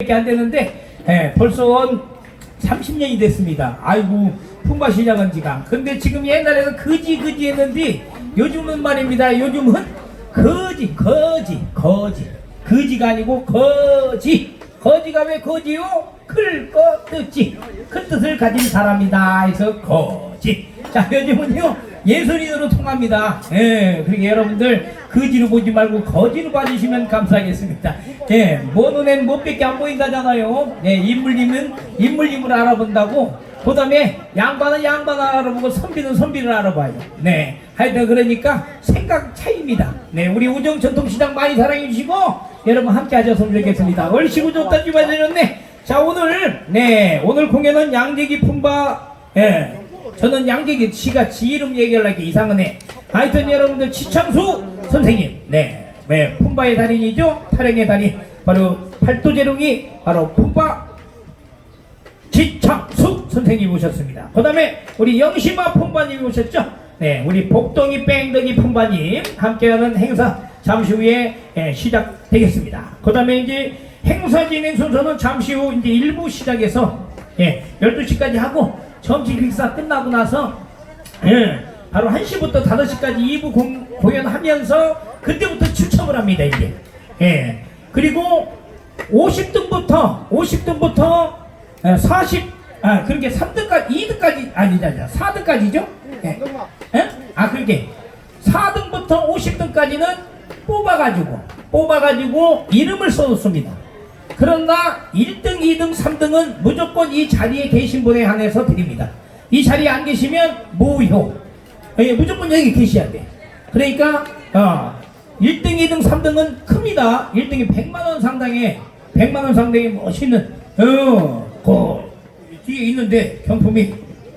밖에 안 되는데 예, 벌써 한 30년이 됐습니다. 아이고 품바 시작한 지가. 근데 지금 옛날에는 거지 거지 했는데 요즘은 말입니다. 요즘은 거지 거지 거지 거지가 아니고 거지 거지가 왜 거지요? 클거 뜻지 큰 뜻을 가진 사람이다 해서 거지 자 요즘은요 예술인으로 통합니다. 예 그러니까 여러분들 거지로 보지 말고 거지로 봐주시면 감사하겠습니다. 예뭐 눈엔 못밖에 안 보인다잖아요. 예 인물님은 인물님을 알아본다고. 그 다음에 양반은 양반을 알아보고 선비는 선비를 알아봐요. 네 하여튼 그러니까 생각 차이입니다. 네 우리 우정 전통시장 많이 사랑해 주시고 여러분 함께 하셨으면 좋겠습니다. 얼씨구 좋다 집어드렸네. 자 오늘 네 오늘 공연은 양재기 품바 예 저는 양재기 씨가 지 이름 얘기하려고 이상하네 하여튼 여러분들 치창수 선생님 네, 네 품바의 달인이죠 타령의 달인 바로 팔도재롱이 바로 품바 지창수 선생님 오셨습니다. 그 다음에 우리 영심아 품바님 오셨죠? 네, 우리 복덩이 뺑덩이 품바님 함께하는 행사 잠시 후에 예, 시작되겠습니다. 그 다음에 이제 행사 진행 순서는 잠시 후 이제 일부 시작해서 예, 12시까지 하고 점심 식사 끝나고 나서 예, 바로 1시부터 5시까지 2부 공, 공연하면서 그때부터 추첨을 합니다, 이제. 예. 그리고 50등부터 50등부터 40, 아, 그렇게 3등까지, 2등까지, 아니, 아니, 4등까지죠? 예. 예? 아, 그렇게 4등부터 50등까지는 뽑아가지고, 뽑아가지고 이름을 써놓습니다. 그러나 1등, 2등, 3등은 무조건 이 자리에 계신 분에 한해서 드립니다. 이 자리에 안 계시면 무효. 예, 무조건 여기 계셔야 돼. 그러니까, 어, 1등, 2등, 3등은 큽니다. 1등이 100만원 상당의, 100만원 상당의 멋있는, 어, 그, 뒤에 있는데, 경품이,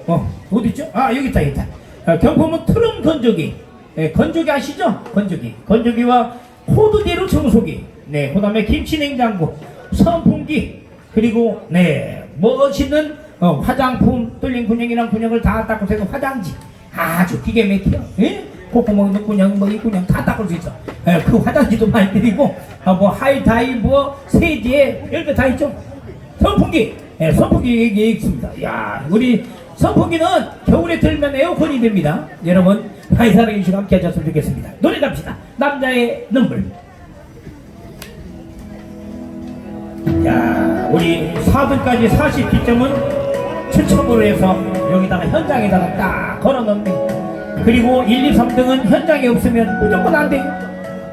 어, 어디 있죠? 아, 여기 있다, 여기 있다. 아, 경품은 트럼 건조기. 예, 건조기 아시죠? 건조기. 건조기와 코드대로 청소기. 네, 그 다음에 김치 냉장고, 선풍기, 그리고, 네, 멋있는, 어, 화장품, 뚫린 군형이랑 군형을 다 닦고 되는 화장지. 아주 기계 막혀. 예? 콧구멍 넣고 그냥 뭐 이구냥 다 닦을 수 있어. 예, 그 화장지도 많이 드리고 아, 뭐 하이다이 뭐 세제 별거 다 있죠. 선풍기, 예, 선풍기 얘기 있습니다. 야, 우리 선풍기는 겨울에 틀면 에어컨이 됩니다. 여러분 사랑해 주시고 함께 하셨으면 좋겠습니다. 노래 갑시다. 남자의 눈물. 야, 우리 4등까지 40기점은 추첨으로 해서 여기다가 현장에다가 딱 걸어놓네. 그리고 1, 2, 3등은 현장에 없으면 무조건 안 돼.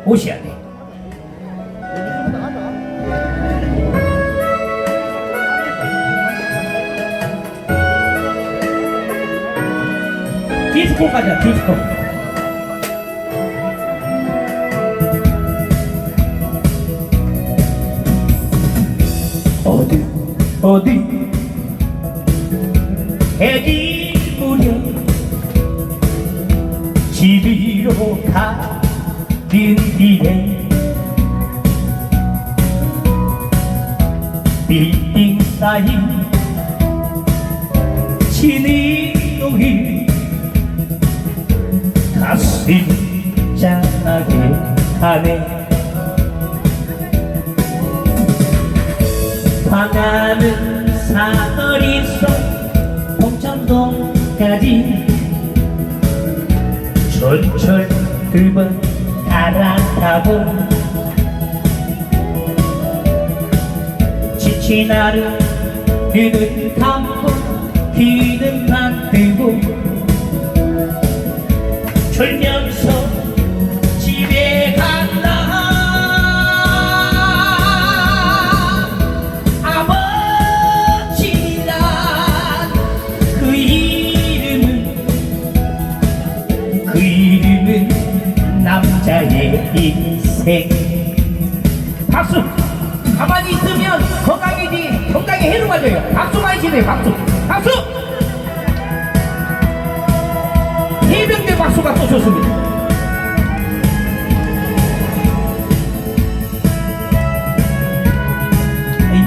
오셔야 돼. 디스코 가자, 디스코. 어디, 해질 무렵 집으로 가는 길에 빌딩 사이 진이동이 가슴 짠하게 하네 광화문 사거리서 봉천동까지 전철 두번 갈아타고 지친 하루 눈은 감고 귀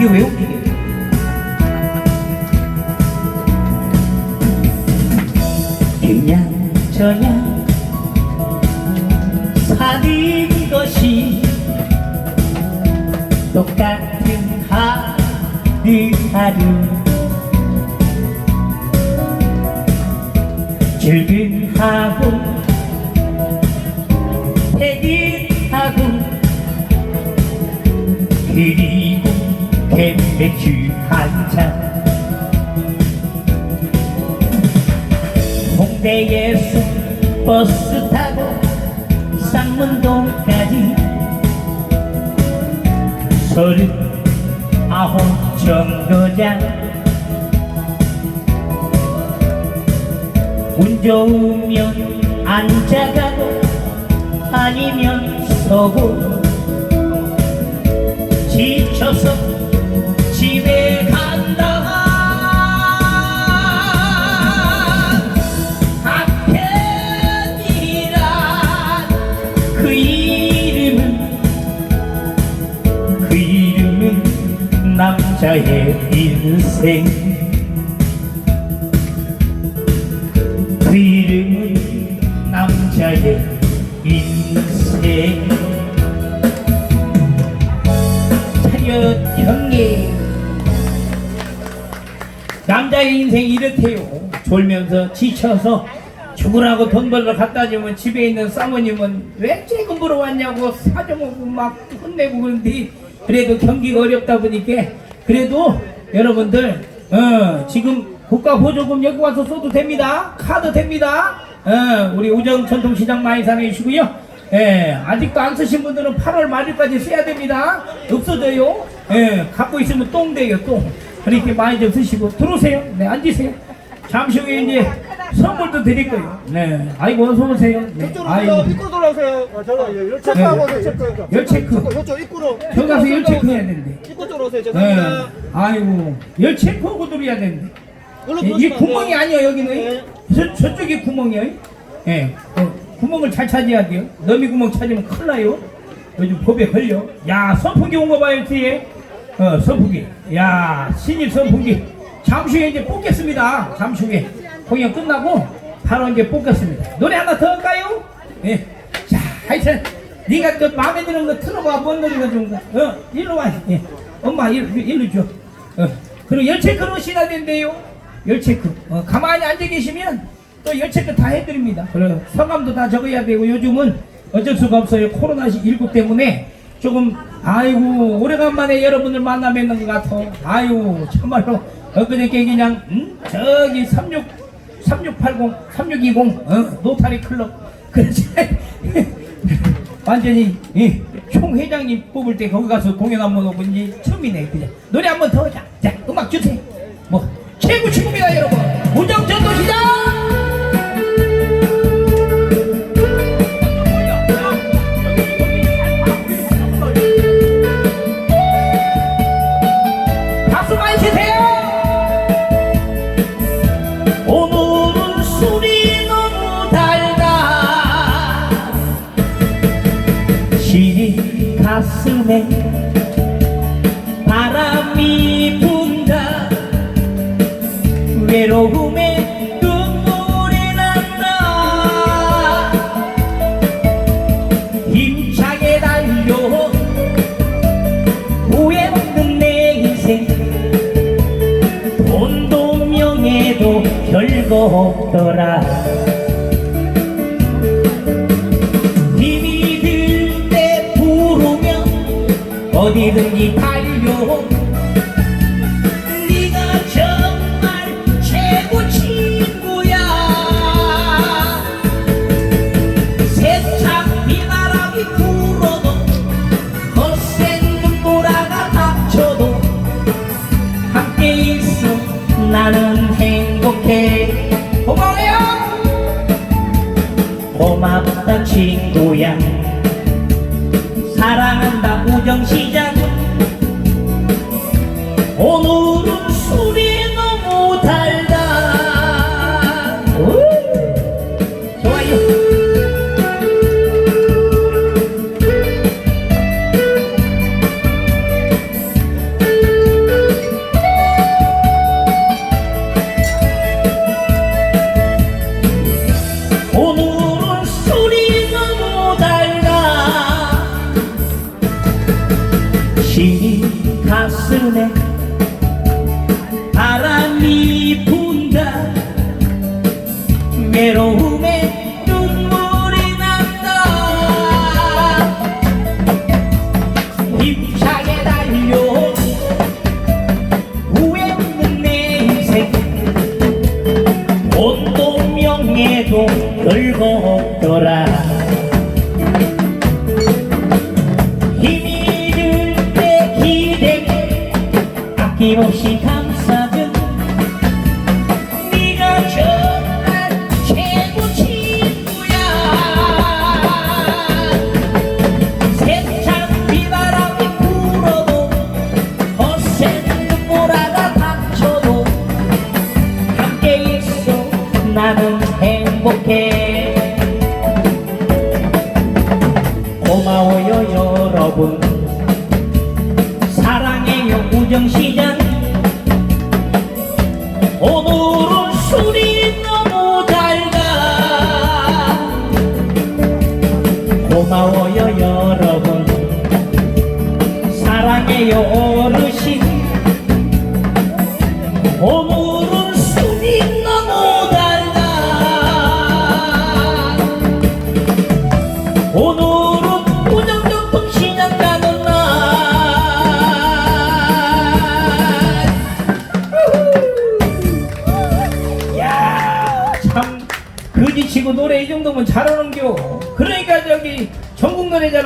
아, 이 맥주 한잔. 홍대에서 버스 타고 쌍문동까지. 서른 아홉 정거장. 운 좋으면 앉아가고 아니면 서고. 지쳐서 집에 간다 한편이란 그 이름은 그 이름은 남자의 인생 지쳐서 죽으라고 돈 벌러 갖다 주면 집에 있는 사모님은 왜 지금 보러 왔냐고 사정하고 막 혼내고 그런데 그래도 경기가 어렵다 보니까 그래도 여러분들 어, 지금 국가 보조금 여기 와서 써도 됩니다 카드 됩니다 어, 우리 우정 전통시장 많이 사랑해 주시고요 예, 아직도 안 쓰신 분들은 8월 말일까지 써야 됩니다. 없어져요. 예, 갖고 있으면 똥 돼요, 똥. 그렇게 많이 좀 쓰시고 들어오세요. 네, 앉으세요. 잠시 후에 이제 선물도 드릴 거예요. 네, 아이고 어서 오세요. 네, 이쪽으로 아이고 입구로 돌아오세요. 아, 저거 열 체크하고 네. 열 체크. 열 체크. 이쪽 입구로. 저기 가서 열 체크해야 되는데. 입구 쪽으로 오세요. 네, 죄송합니다. 아이고 열 체크하고 들어야 되는데. 얼른 예, 이 들어오시면 안 구멍이 돼요. 아니에요 여기는 네. 저, 저쪽이 구멍이에요 예 어, 구멍을 잘 찾아야 돼요 너미 구멍 찾으면 큰일 나요 요즘 법에 걸려 야 선풍기 온 거 봐요 뒤에 어 선풍기 야 신입 선풍기 잠시 후에 이제 뽑겠습니다. 잠시 후에. 공연 끝나고 바로 이제 뽑겠습니다. 노래 하나 더 할까요? 예 자 하여튼 네가 또 마음에 드는 거 틀어봐. 뭔 노래가 좋은가 어 일로 와. 예. 엄마 일로, 일로 줘. 어. 그리고 열체크로 신어야 된대요. 열체크. 어, 가만히 앉아 계시면 또 열체크 다 해드립니다. 그래 성함도 다 적어야 되고 요즘은 어쩔 수가 없어요. 코로나 19 때문에 조금 아이고 오래간만에 여러분을 만나 뵙는 것 같아. 아이고 참말로 엊그저께 그냥 음? 저기 36 3680 3620 어? 노타리 클럽. 그렇지 완전히 예, 총 회장님 뽑을 때 거기 가서 공연 한번 오고 이제 처음이네 그냥. 노래 한번 더 하자. 자 음악 주세요. 뭐 최고 친구입니다 여러분. 우정 없더라. 힘이 들 때 부르면 어디든지 달려 친구야. 사랑한다 우정시 가슴 아낌없이 감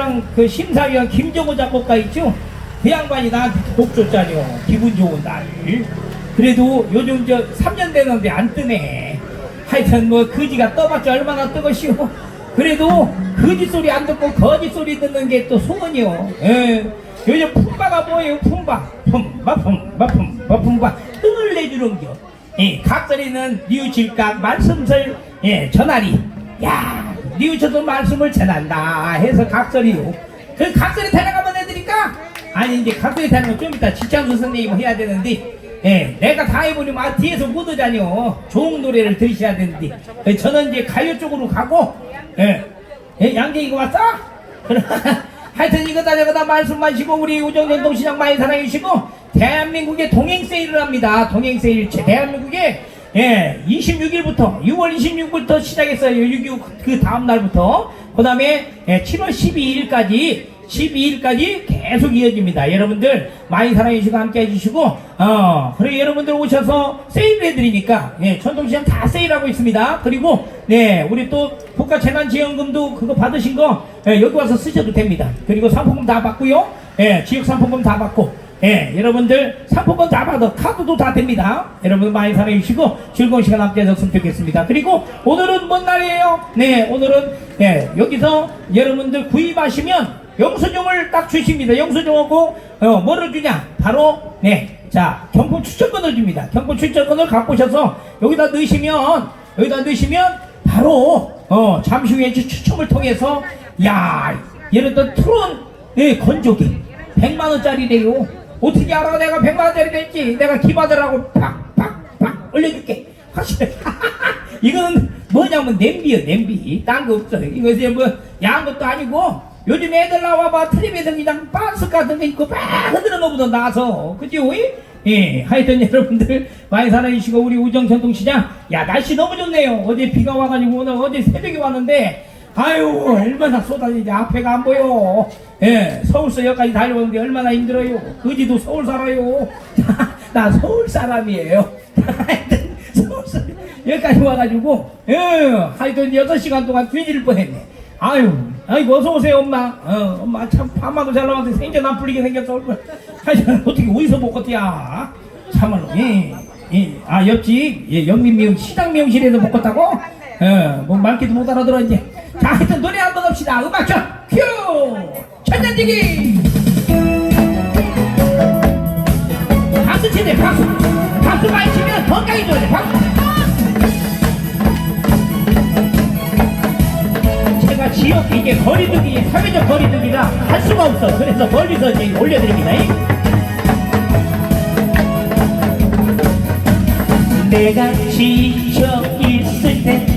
노래자랑 그 심사위원 김정호 작곡가 있죠? 그 양반이 나한테 곡 줬잖여. 기분 좋은 날. 그래도 요즘 저 3년 되는데 안 뜨네. 하여튼 뭐 거지가 떠봤자 얼마나 뜨거시오. 그래도 거짓 소리 안 듣고 거짓 소리 듣는 게 또 소원이요. 예. 요즘 품바가 뭐예요? 품바. 품바, 품바, 품바, 품바. 흥을 내주는겨. 예, 각설이는 뉘우칠각 말씀설 예, 전하리 야 뉘우쳐도 말씀을 전한다 해서 각설이요 그 각설이 데려가면 해드릴까? 아니 이제 각설이 데려가면 좀 이따 지창수 선생님 해야 되는데 예, 내가 다 해버리면 아, 뒤에서 못 오자뇨 좋은 노래를 들으셔야 되는데 예, 저는 이제 가요 쪽으로 가고 예, 예 양재 이거 왔어? 하여튼 이거다 저거다 말씀 마시고 우리 우정전동 시장 많이 사랑해 주시고 대한민국에 동행 세일을 합니다. 동행 세일 제 대한민국에 예 26일부터 6월 26일부터 시작했어요. 6.25그 다음 날부터 그 다음에 예, 7월 12일까지 12일까지 계속 이어집니다. 여러분들 많이 사랑해 주시고 함께 해주시고 어 그리고 여러분들 오셔서 세일을 해드리니까 예 전통시장 다 세일하고 있습니다. 그리고 네 우리 또 국가재난지원금도 그거 받으신 거 예, 여기 와서 쓰셔도 됩니다. 그리고 상품금 다 받고요. 예 지역 상품금 다 받고 예, 여러분들 상품권 다 받아 카드도 다 됩니다. 여러분 많이 사랑해 주시고 즐거운 시간 함께 하셨으면 좋겠습니다. 그리고 오늘은 뭔 날이에요? 네, 오늘은 예, 여기서 여러분들 구입하시면 영수증을 딱 주십니다. 영수증하고 어, 뭐를 주냐? 바로 네, 자 경품 추천권을 줍니다. 경품 추천권을 갖고 오셔서 여기다 넣으시면 여기다 넣으시면 바로 어, 잠시 후에 추첨을 통해서 야, 예를 들어 트론 예, 건조기 100만 원짜리래요. 어떻게 알아? 내가 100만 원짜리 됐지. 내가 기받으라고 팍 팍 팍 올려줄게. 확실해. 이건 뭐냐면 냄비요, 냄비. 딴 거 없어. 이거 이제 뭐 야한 것도 아니고 요즘 애들 나와봐 텔레비에서 그냥 반스 같은 거 입고 막 흔드는 거보다 나서 그지 오이? 예, 하여튼 여러분들 많이 사랑해주시고 우리 우정 전통시장 야 날씨 너무 좋네요. 어제 비가 와가지고 오늘 어제 새벽에 왔는데 아유 얼마나 쏟아지지? 앞에가 안 보여. 예 서울서 여기까지 달려오는데 얼마나 힘들어요? 거지도 서울 살아요. 나 서울 사람이에요. 서울서 여기까지 와가지고 예 하여튼 6시간 동안 뒤질 뻔했네. 아유 아이고 어서 오세요 엄마. 어 엄마 참 파마도 잘 나왔는데 생전 안 풀리게 생겼어. 얼굴 하여튼 어떻게 어디서 먹었디야? 참말로 예 예 아 옆집 예 영민 미용 시장 미용실에서 먹었다고? 예뭐 말귀도 못 알아들어 이제 자 하여튼 노래 한번 합시다. 음악 큐! 천년지기! 박수 치네 박수. 박수 많이 치면 건강히 좋아져 박수. 제가 지역 이게 거리두기 사회적 거리두기라 할 수가 없어. 그래서 멀리서 이제 올려드립니다. 내가 지쳐 있을 때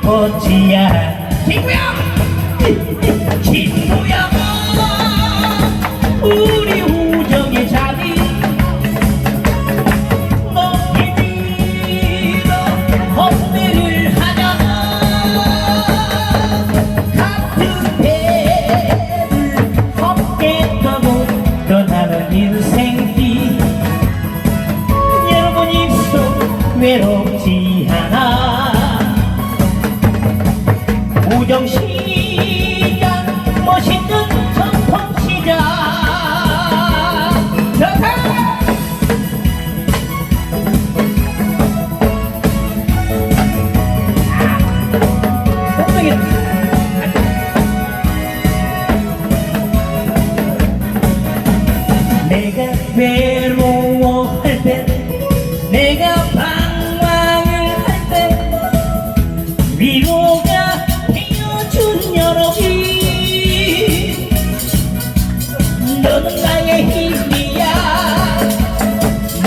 꽃이야. 친구야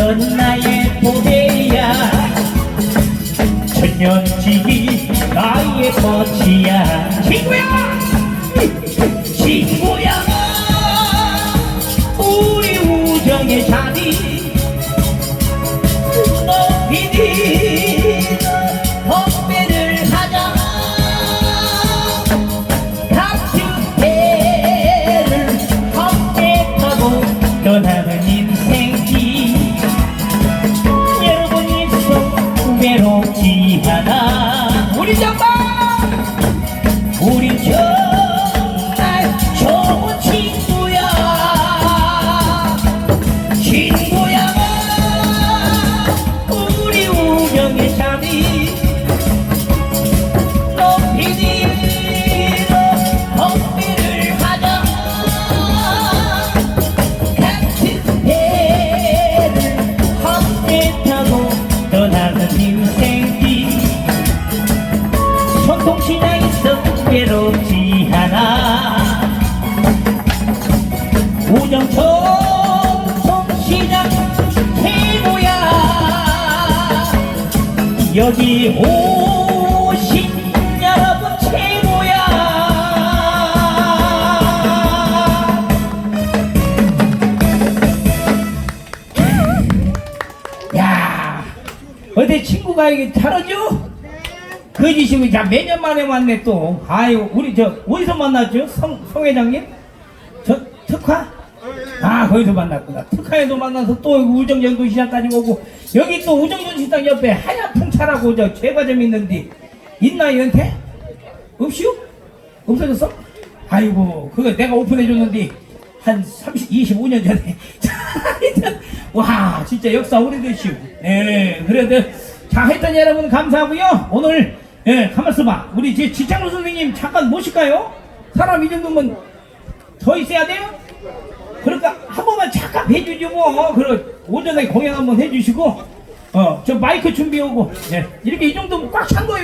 넌 나의 보배야. 천년지기 나의 꽃이야. 친구야! 친구야! 우리 우정의 자 않아 여기 오신 여러분 최고야 야, 어디 친구가 이게 잘하죠? 거짓이고 자 매년 만에 왔네 또. 아유, 우리 저 어디서 만났죠? 성, 성 회장님? 거기서 만났구나. 특화에도 만나서 또 우정전도 시장까지 오고 여기 또 우정전 시장 옆에 하얀 풍차라고 저 제과점 있는데 있나 연태? 없슈? 없어졌어? 아이고, 그거 내가 오픈해 줬는데 한 30, 25년 전에. 와, 진짜 역사 오래되시오. 예, 그래도, 자, 하여튼 여러분 감사하고요. 오늘, 예, 가만있어 봐. 우리 제 지창로 선생님 잠깐 모실까요? 사람 이 정도면 더 있어야 돼요? 그러니까 한 번만 잠깐 해주지 뭐. 그럼 오전에 공연 한번 해주시고, 어, 저 마이크 준비하고, 예, 이렇게 이 정도면 꽉 찬 거예요.